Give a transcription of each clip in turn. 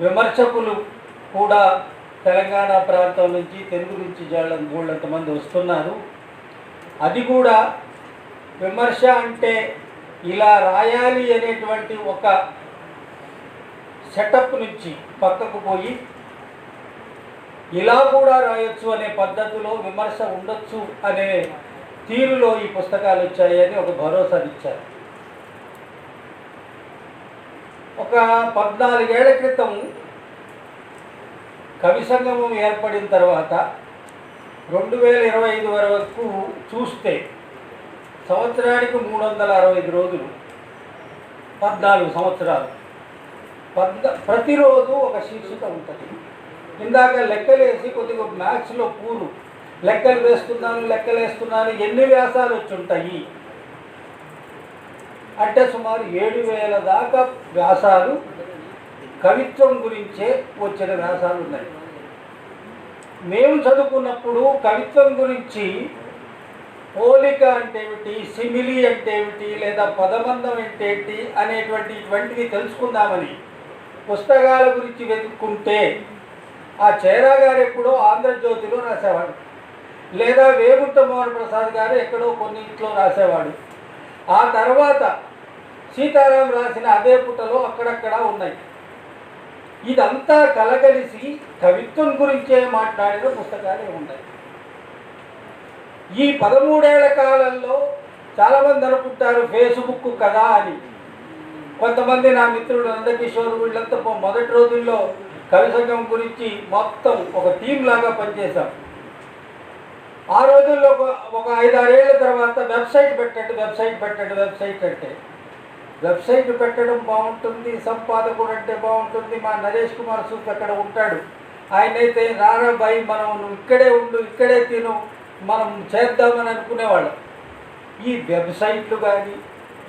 విమర్శకులు కూడా తెలంగాణ ప్రాంతం నుంచి తెలుగు నుంచి చాలా గోళ్ళంతమంది వస్తున్నారు. అది కూడా విమర్శ అంటే ఇలా రాయాలి అనేటువంటి ఒక సెటప్ నుంచి పక్కకు పోయి ఇలా కూడా రాయొచ్చు అనే పద్ధతిలో విమర్శ ఉండొచ్చు అనే తీరులో ఈ పుస్తకాలు వచ్చాయని ఒక భరోసానిచ్చారు. ఒక పద్నాలుగేళ్ళ క్రితం కవి సంగమం ఏర్పడిన తర్వాత రెండు వేల ఇరవై ఐదు వరకు చూస్తే సంవత్సరానికి మూడు వందల అరవై ఐదు రోజులు పద్నాలుగు సంవత్సరాలు. పద్న ప్రతిరోజు ఒక శీర్షిక ఉంటుంది. ఇందాక లెక్కలేసి కొద్దిగా మ్యాథ్స్లో పూరు లెక్కలు వేస్తున్నాను లెక్కలు వేస్తున్నాను ఎన్ని వ్యాసాలు వచ్చి ఉంటాయి అంటే సుమారు ఏడు వేల దాకా వ్యాసాలు కవిత్వం గురించే వచ్చిన వ్యాసాలు ఉన్నాయి. మేము చదువుకున్నప్పుడు కవిత్వం గురించి పోలిక అంటే ఏమిటి సిమిలి అంటే ఏమిటి లేదా పదబంధం అంటే ఏంటి అనేటువంటి ఇటువంటివి తెలుసుకుందామని పుస్తకాల గురించి వెతుక్కుంటే ఆ చేరా గారు ఎప్పుడో ఆంధ్రజ్యోతిలో రాసేవాడు. లేదా వేగుంట మోహన్ ప్రసాద్ గారు ఎక్కడో కొన్నింట్లో రాసేవాడు. ఆ తర్వాత సీతారాం రాసిన అదే పుటలో అక్కడక్కడ ఉన్నాయి. ఇదంతా కలగలిసి కవిత్వం గురించే మాట్లాడిన పుస్తకాలే ఉన్నాయి. ఈ పదమూడేళ్ళ కాలంలో చాలామంది అనుకుంటారు ఫేస్బుక్ కదా అని. కొంతమంది నా మిత్రుడు నందకిషోర్ వీళ్ళంతా మొదటి రోజుల్లో కవి సంఘం గురించి మొత్తం ఒక టీం లాగా పనిచేశాం. ఆ రోజుల్లో ఒక ఒక ఐదారేళ్ళ తర్వాత వెబ్సైట్ పెట్టండి వెబ్సైట్ పెట్టండి వెబ్సైట్ అంటే. వెబ్సైట్ పెట్టడం బాగుంటుంది సంపాదకుడు అంటే బాగుంటుంది. మా నరేష్ కుమార్ సూప్ అక్కడ ఉంటాడు. ఆయనైతే రారా మనం నువ్వు ఇక్కడే ఉండు ఇక్కడే తిను మనం చేద్దామని అనుకునేవాళ్ళం. ఈ వెబ్సైట్లు కానీ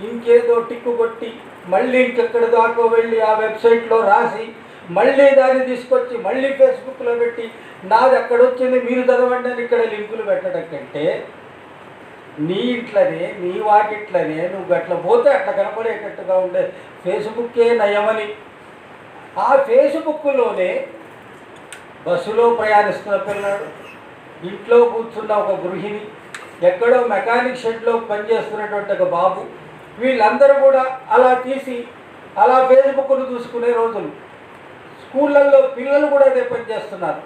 ఇంకేదో టిక్కు కొట్టి మళ్ళీ ఇంకెక్కడ దాకా వెళ్ళి ఆ వెబ్సైట్లో రాసి మళ్ళీ దాన్ని తీసుకొచ్చి మళ్ళీ ఫేస్బుక్లో పెట్టి నాది అక్కడ వచ్చింది మీరు చదవండి అని ఇక్కడ లింకులు పెట్టడం కంటే నీ ఇట్లనే నీ వాకిట్లనే నువ్వు అట్లా పోతే అట్లా కనపడేటట్టుగా ఉండే ఫేస్బుక్కే నయమని. ఆ ఫేస్బుక్లోనే బస్సులో ప్రయాణిస్తున్న పిల్లడు ఇంట్లో కూర్చున్న ఒక గృహిణి ఎక్కడో మెకానిక్ షెడ్లో పనిచేస్తున్నటువంటి ఒక బాబు వీళ్ళందరూ కూడా అలా తీసి అలా ఫేస్బుక్ను చూసుకునే రోజులు. స్కూళ్ళల్లో పిల్లలు కూడా అదే పనిచేస్తున్నారు.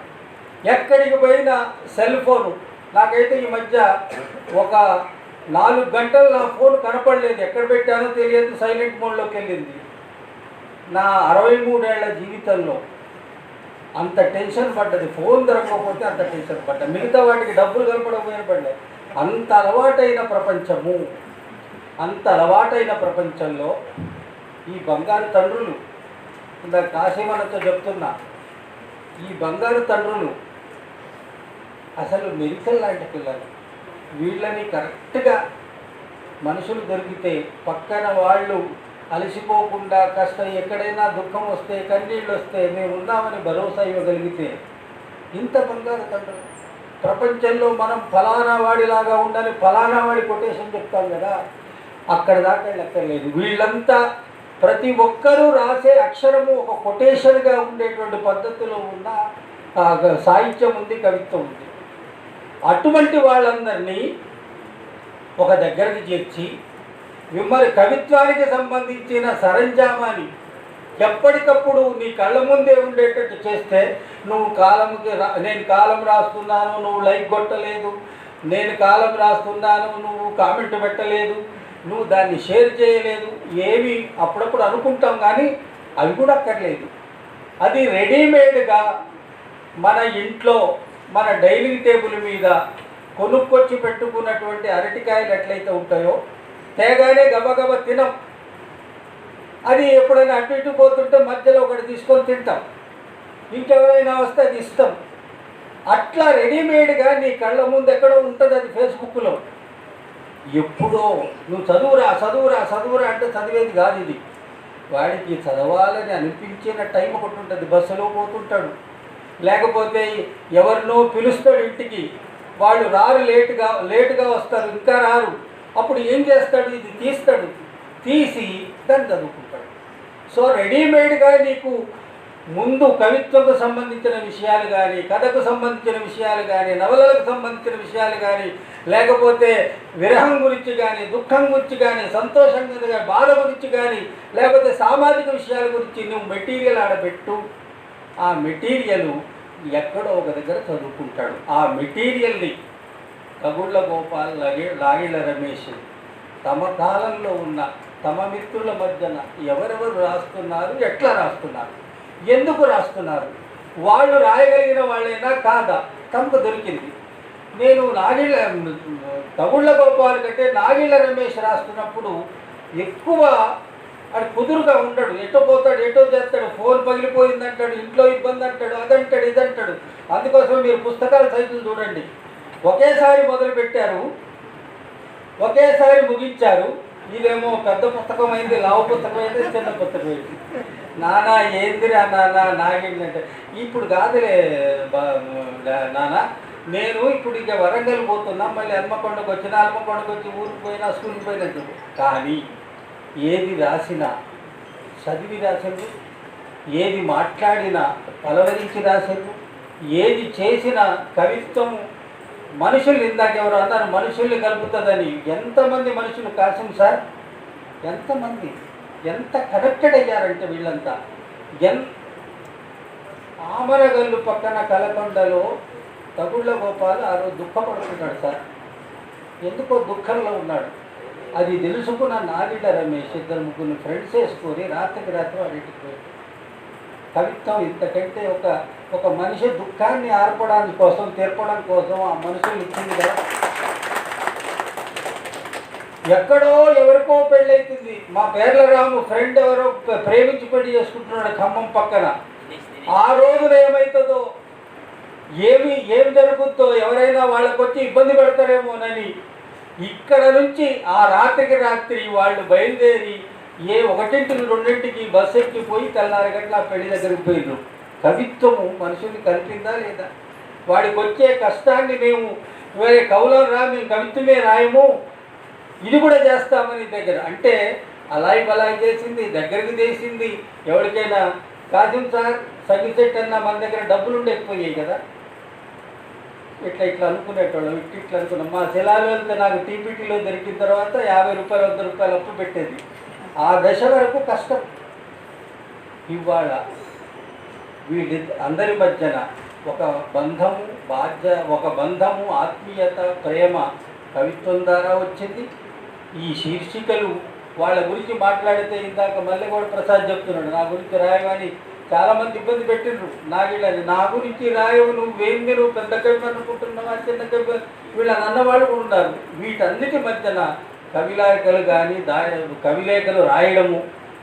ఎక్కడికి పోయినా సెల్ ఫోను నాకైతే ఈ మధ్య ఒక నాలుగు గంటలు నా ఫోన్ కనపడలేదు. ఎక్కడ పెట్టానో తెలియదు. సైలెంట్ మోడ్లోకి వెళ్ళింది. నా అరవై మూడేళ్ళ జీవితంలో అంత టెన్షన్ పడ్డది. ఫోన్ దొరకకపోతే అంత టెన్షన్ పడ్డా. మిగతా వాటికి డబ్బులు కనపడకపోయినా పడ్డాయి అంత అలవాటైన ప్రపంచము అంత అలవాటైన ప్రపంచంలో ఈ బంగారు తండ్రులు ఇందాక కాశీమణతో చెప్తున్నా ఈ బంగారు తండ్రులు అసలు మెరికల్ లాంటి పిల్లలు. వీళ్ళని కరెక్ట్గా మనుషులు దొరికితే పక్కన వాళ్ళు అలసిపోకుండా కష్టం ఎక్కడైనా దుఃఖం వస్తే కన్నీళ్ళు వస్తే మేము ఉన్నామని భరోసా ఇవ్వగలిగితే ఇంత బంగారు తండ్రులు ప్రపంచంలో మనం ఫలానా వాడిలాగా ఉండాలి ఫలానా వాడి కొటేషన్ చెప్తాం కదా. అక్కడ దాకా లెక్కలేదు వీళ్ళంతా ప్రతి ఒక్కరూ రాసే అక్షరము ఒక కొటేషన్గా ఉండేటువంటి పద్ధతిలో ఉన్న సాహిత్యం ఉంది కవిత్వం ఉంది. అటువంటి వాళ్ళందరినీ ఒక దగ్గరికి చేర్చి మిమ్మల్ని కవిత్వానికి సంబంధించిన సరంజామాని ఎప్పటికప్పుడు నీ కళ్ళ ముందే ఉండేటట్టు చేస్తే నువ్వు కాలంకి నేను కాలం రాస్తున్నాను నువ్వు లైక్ కొట్టలేదు నేను కాలం రాస్తున్నాను నువ్వు కామెంట్ పెట్టలేదు నువ్వు దాన్ని షేర్ చేయలేదు ఏమి అప్పుడప్పుడు అనుకుంటాం కానీ అవి కూడా అక్కర్లేదు. అది రెడీమేడ్గా మన ఇంట్లో మన డైనింగ్ టేబుల్ మీద కొనుక్కొచ్చి పెట్టుకున్నటువంటి అరటికాయలు ఎట్లయితే ఉంటాయో తేగానే గబగబ తినం. అది ఎప్పుడైనా అటు ఇటు పోతుంటే మధ్యలో ఒకటి తీసుకొని తింటాం. ఇంకెవరైనా వస్తే అది ఇస్తాం అట్లా రెడీమేడ్గా నీ కళ్ళ ముందు ఎక్కడో ఉంటుంది అది ఫేస్బుక్లో. ఎప్పుడో నువ్వు చదువురా చదువురా చదువురా అంటే చదివేది కాదు ఇది. వాడికి చదవాలని అనిపించిన టైం ఒకటి ఉంటుంది. బస్సులో పోతుంటాడు. లేకపోతే ఎవరినో పిలుస్తాడు ఇంటికి. వాళ్ళు రారు లేటుగా లేటుగా వస్తారు ఇంకా రారు. అప్పుడు ఏం చేస్తాడు? ఇది తీస్తాడు. తీసి దాన్ని చదువుకుంటాడు. సో రెడీమేడ్గా నీకు ముందు కవిత్వకు సంబంధించిన విషయాలు కానీ కథకు సంబంధించిన విషయాలు కానీ నవలలకు సంబంధించిన విషయాలు కానీ లేకపోతే విరహం గురించి కానీ దుఃఖం గురించి కానీ సంతోషం గురించి కానీ బాధ గురించి కానీ లేకపోతే సామాజిక విషయాల గురించి నువ్వు మెటీరియల్ ఆడబెట్టు. ఆ మెటీరియల్ ఎక్కడో ఒక దగ్గర చదువుకుంటాడు. ఆ మెటీరియల్ని కగుళ్ళ గోపాల్ లాగే లాగిళ్ళ రమేష్ తమ కాలంలో ఉన్న తమ మిత్రుల మధ్యన ఎవరెవరు రాస్తున్నారు ఎట్లా రాస్తున్నారు ఎందుకు రాస్తున్నారు? వాళ్ళు రాయగలిగిన వాళ్ళైనా కాదా? తమకు దొరికింది. నేను నాగిళ్ళ తగుళ్ళ గోపాల్ కంటే నాగిళ్ళ రమేష్ రాస్తున్నప్పుడు ఎక్కువ అది కుదురుగా ఉండడు. ఎటో పోతాడు ఎటో చేస్తాడు. ఫోన్ పగిలిపోయింది అంటాడు ఇంట్లో ఇబ్బంది అంటాడు అదంటాడు ఇదంటాడు. అందుకోసం మీరు పుస్తకాల సైతం చూడండి. ఒకేసారి మొదలు పెట్టారు ఒకేసారి ముగించారు. ఇదేమో పెద్ద పుస్తకం అయింది లావ పుస్తకం అయింది చిన్న పుస్తకం అయింది నానా ఏందిరా నానా నాగేంటంటే ఇప్పుడు కాదులే బా- నాన్న నేను. ఇప్పుడు ఇక వరంగల్ పోతున్నా మళ్ళీ హన్మకొండకు వచ్చిన హన్మకొండకు వచ్చి ఊరికి పోయినా స్కూల్కి పోయినా కానీ ఏది రాసినా చదివి రాసింది ఏది మాట్లాడినా పలవరించి రాసింది ఏది చేసినా కవిత్వం మనుషులు ఇందాక ఎవరు అన్నారు మనుషుల్ని కలుపుతుందని ఎంతమంది మనుషులు కాసం సార్? ఎంతమంది? ఎంత కనెక్టెడ్ అయ్యారంటే వీళ్ళంతా? ఎన్ ఆమరగల్లు పక్కన కలకొండలో తగుళ్ళ గోపాల్ ఆ రోజు దుఃఖపడుతున్నాడు సార్. ఎందుకో దుఃఖంలో ఉన్నాడు. అది తెలుసుకున్న నాగిళ్ళ రమేష్. ఇద్దరు ముగ్గురు ఫ్రెండ్స్ వేసుకొని రాత్రికి రాత్రి వాడింటికి పోయాడు కవిత్వం ఇంతకంటే ఒక ఒక మనిషి దుఃఖాన్ని ఆర్పడానికి కోసం తీర్పడం కోసం ఆ మనుషులు ఇచ్చింది కదా. ఎక్కడో ఎవరికో పెళ్ళైతుంది. మా పేర్ల రాము ఫ్రెండ్ ఎవరో ప్రేమించి పెళ్ళి చేసుకుంటున్నాడు ఖమ్మం పక్కన. ఆ రోజున ఏమవుతుందో ఏమి ఏం జరుగుతుందో ఎవరైనా వాళ్ళకి వచ్చి ఇబ్బంది పెడతారేమోనని ఇక్కడ నుంచి ఆ రాత్రికి రాత్రి వాళ్ళు బయలుదేరి ఏ ఒకటింటికి రెండింటికి బస్సు ఎక్కిపోయి తెల్లారి గంటల పెళ్ళి దగ్గరికి పోయినాం కవిత్వము మనుషుల్ని కలిపిందా లేదా? వాడికి వచ్చే కష్టాన్ని మేము వేరే కవులం రా మేము కవిత్వమే రాయము. ఇది కూడా చేస్తామని దగ్గర. అంటే అలాయి బలాయి చేసింది దగ్గరికి చేసింది ఎవరికైనా. కాదు సార్ సర్టిఫికెట్ అన్న మన దగ్గర డబ్బులు ఉండకపోయాయి కదా. ఇట్లా ఇట్లా అనుకునేటోళ్ళం ఇట్లా ఇట్లా అనుకున్నాం. మా శిలాలు అంతా నాకు టీపీటీలో దొరికిన తర్వాత యాభై రూపాయలు వంద రూపాయలు అప్పు పెట్టేది. ఆ దశ వరకు కష్టం. ఇవాళ వీళ్ళి అందరి మధ్యన ఒక బంధము బాధ్య ఒక బంధము ఆత్మీయత ప్రేమ కవిత్వం ద్వారా వచ్చింది. ఈ శీర్షికలు వాళ్ళ గురించి మాట్లాడితే ఇందాక మల్లెగౌడ ప్రసాద్ చెప్తున్నాడు నా గురించి రాయమని చాలామంది ఇబ్బంది పెట్టిండ్రు నాగిళ్ళని నా గురించి రాయవు నువ్వేంది నువ్వు పెద్ద కవి అనుకుంటున్నావా చిన్న కవి వీళ్ళని అన్నవాళ్ళు కూడా ఉన్నారు. వీటన్నిటి మధ్యన కవిలేఖలు కానీ దా కవిలేఖలు రాయడము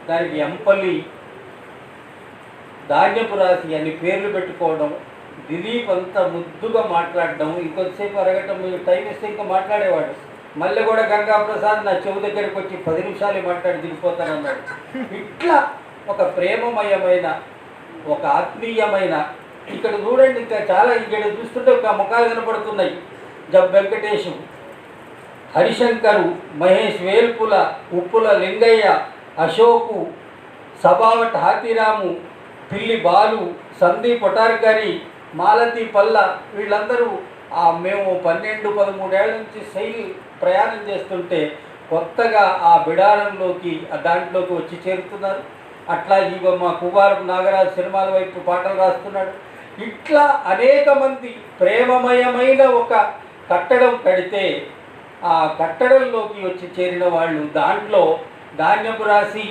దానికి ఎంపల్లి ధాన్యపు రాశి అని పేర్లు పెట్టుకోవడం దిలీప్ అంత ముద్దుగా మాట్లాడడం ఇంకొద్దిసేపు అరగటం టైం ఇస్తే ఇంకా మాట్లాడేవాడు. మళ్ళీ కూడా గంగా ప్రసాద్ నా చెవు దగ్గరికి వచ్చి పది నిమిషాలు మాట్లాడి దిగిపోతానన్నాడు. ఇట్లా ఒక ప్రేమమయమైన ఒక ఆత్మీయమైన ఇక్కడ చూడండి ఇంకా చాలా ఇక్కడ చూస్తుంటే ఒక ముఖాలు కనపడుతున్నాయి. జబ్ వెంకటేశు హరిశంకరు మహేష్ వేల్పుల ఉప్పుల లింగయ్య అశోకు సభావట్ హాతీరాము పిల్లి బాలు సందీప్ పొటార్కరి మాలతి పల్ల వీళ్ళందరూ ఆ మేము పన్నెండు పదమూడేళ్ళ నుంచి శైలి ప్రయాణం చేస్తుంటే కొత్తగా ఆ బిడారంలోకి ఆ దాంట్లోకి వచ్చి చేరుతున్నారు. అట్లా ఈ మా కుమారం నాగరాజు సినిమాల వైపు పాటలు రాస్తున్నాడు. ఇట్లా అనేక మంది ప్రేమమయమైన ఒక కట్టడం కడితే ఆ కట్టడంలోకి వచ్చి చేరిన వాళ్ళు దాంట్లో ధాన్యపు రాసి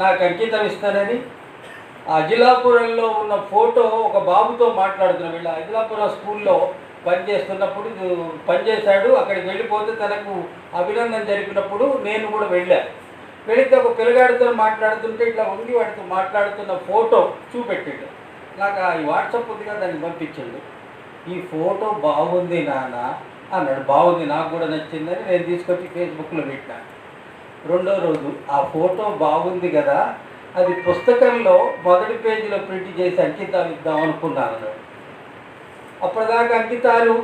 నాకు అంకితం ఇస్తానని ఆ అజిలాపురంలో ఉన్న ఫోటో ఒక బాబుతో మాట్లాడుతున్నాం వీళ్ళ అజిలాపురం స్కూల్లో పనిచేస్తున్నప్పుడు పనిచేశాడు. అక్కడికి వెళ్ళిపోతే తనకు అభినందన జరిపినప్పుడు నేను కూడా వెళ్ళాను వెళితే ఒక పిల్లగాడితో మాట్లాడుతుంటే ఇట్లా వంగి వాడితో మాట్లాడుతున్న ఫోటో చూపెట్టిండు. నాకు ఆ ఈ వాట్సాప్ ఉందిగా దాన్ని పంపించండు. ఈ ఫోటో బాగుంది నాన్న అన్నాడు. బాగుంది నాకు కూడా నచ్చిందని నేను తీసుకొచ్చి ఫేస్బుక్లో పెట్టాను రెండో రోజు ఆ ఫోటో బాగుంది కదా అది పుస్తకంలో మొదటి పేజీలో ప్రింట్ చేసి అంకితాలు ఇద్దాం అనుకున్నాను అప్పటిదాకా అంకితాలు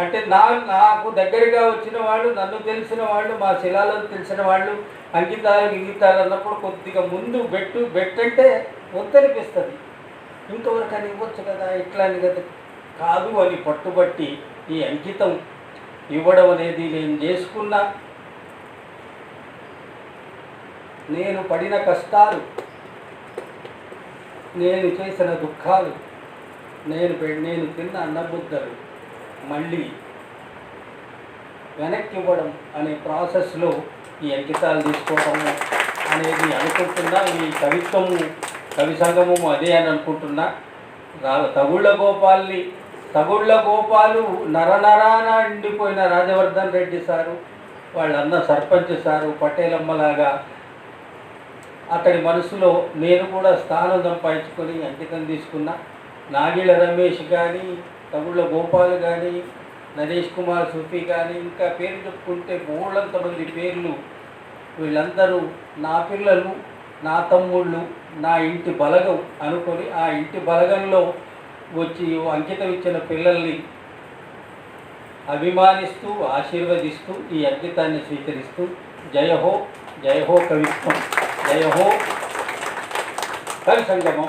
అంటే నా నాకు దగ్గరగా వచ్చిన వాళ్ళు నన్ను తెలిసిన వాళ్ళు మా శిలాలను తెలిసిన వాళ్ళు అంకితాలు ఇంగితాలు అన్నప్పుడు కొద్దిగా ముందు బెట్టు బెట్ అంటే వద్దనిపిస్తుంది. ఇంతవరకు ఇవ్వచ్చు కదా ఇట్లా అని కదా? కాదు అని పట్టుబట్టి ఈ అంకితం ఇవ్వడం అనేది నేను చేసుకున్న. నేను పడిన కష్టాలు నేను చేసిన దుఃఖాలు నేను పె- నేను తిన్న అన్నబుద్ధలు మళ్ళీ వెనక్కి ఇవ్వడం అనే ప్రాసెస్లో ఈ అంకితాలు తీసుకోవడము అనేది అనుకుంటున్నా. ఈ కవిత్వము కవి సంగమము అదే అని అనుకుంటున్నా. తగుళ్ళ గోపాల్ని తగుళ్ళ గోపాలు నరనరాన ఎండిపోయిన రాజవర్ధన్ రెడ్డి సారు వాళ్ళన్న సర్పంచ్ సారు పటేలమ్మలాగా అతడి మనసులో నేను కూడా స్థానం సంపాదించుకొని అంకితం తీసుకున్నా. నాగిళ్ళ రమేష్ కానీ తగుళ్ళ గోపాల్ కానీ నరేష్ కుమార్ సూఫీ కానీ ఇంకా పేరు చెప్పుకుంటే మూడంత మంది పేర్లు. వీళ్ళందరూ నా పిల్లలు నా తమ్ముళ్ళు నా ఇంటి బలగం అనుకొని ఆ ఇంటి బలగంలో వచ్చి అంకితం ఇచ్చిన పిల్లల్ని అభిమానిస్తూ ఆశీర్వదిస్తూ ఈ అంకితాన్ని స్వీకరిస్తూ జయ హో జయ హో కవిత్వం జయ హో కవి సంగమం.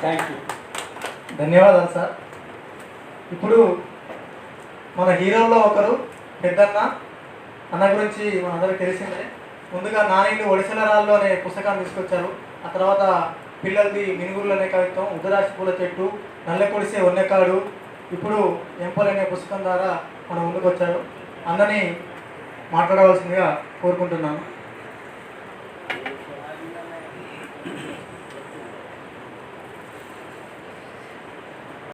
థ్యాంక్ యూ ధన్యవాదాలు సార్. ఇప్పుడు మన హీరోల్లో ఒకరు పెద్దన్న అన్న గురించి మనందరికీ తెలిసిందే. ముందుగా నానిండు ఒడిసెల రాళ్ళు అనే పుస్తకాన్ని తీసుకొచ్చారు. ఆ తర్వాత పిల్లలది మినుగురులు అనే కవిత్వం ఉదరాశి పూల చెట్టు నల్ల కొడిసే ఉన్నకాడు ఇప్పుడు ఎంపల్ అనే పుస్తకం ద్వారా మనం ముందుకు వచ్చారు అన్నని మాట్లాడవలసిందిగా కోరుకుంటున్నాను.